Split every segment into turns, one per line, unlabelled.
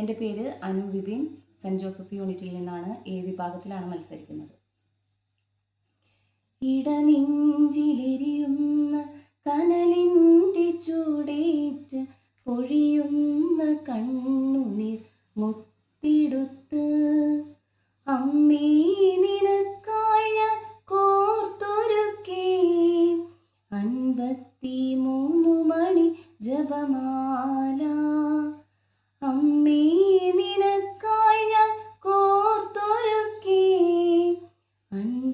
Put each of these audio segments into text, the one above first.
എന്റെ പേര് Anu Vipin. Saint Joseph യൂണിറ്റിൽ നിന്നാണ് എ വിഭാഗത്തിലാണ് മത്സരിക്കുന്നത്. ഇടനെഞ്ചിലെരിയുന്ന കനലിന്റെ ചൂടേറ്റ് പൊഴിയുന്ന കണ്ണുനീർ മുത്തിടുത്ത് അമ്മേ നിനക്കായി ഞാൻ കോർത്തൊരുക്കേ. അൻപത്തി മൂന്നു മണി ജപമാല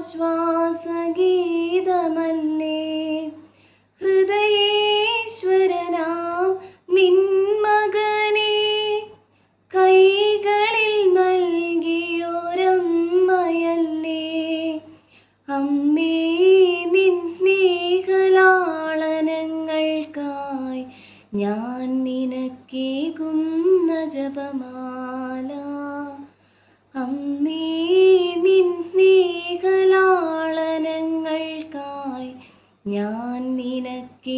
ഹൃദയത്തിനാശ്വാസഗീതമല്ലേ ഹൃദയേശ്വരനാം നിൻ മകനെ കൈകളിൽ നൽകിയോരമ്മയല്ലേ? അമ്മേ നിൻ സ്നേഹലാളനങ്ങൾക്കായി ഞാൻ നിനക്കേകുന്ന ജപമാല. അമ്മേ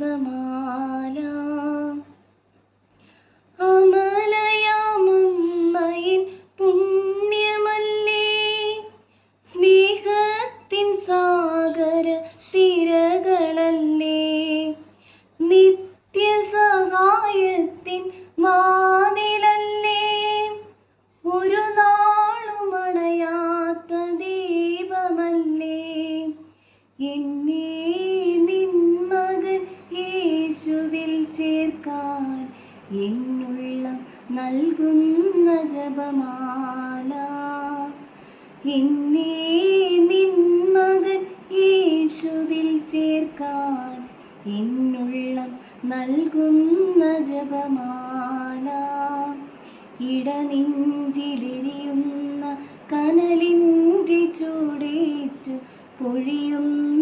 ജപമാല എന്നുള്ള നൽകുന്ന ജപമാല. എന്നെ നിൻ മകൻ യേശുവിൽ ചേർക്കാൻ എന്നുള്ള നൽകുന്ന ജപമാല. ഇടനെഞ്ചിലെരിയുന്ന കനലിന്റെ ചൂടേറ്റു പൊഴിയുന്ന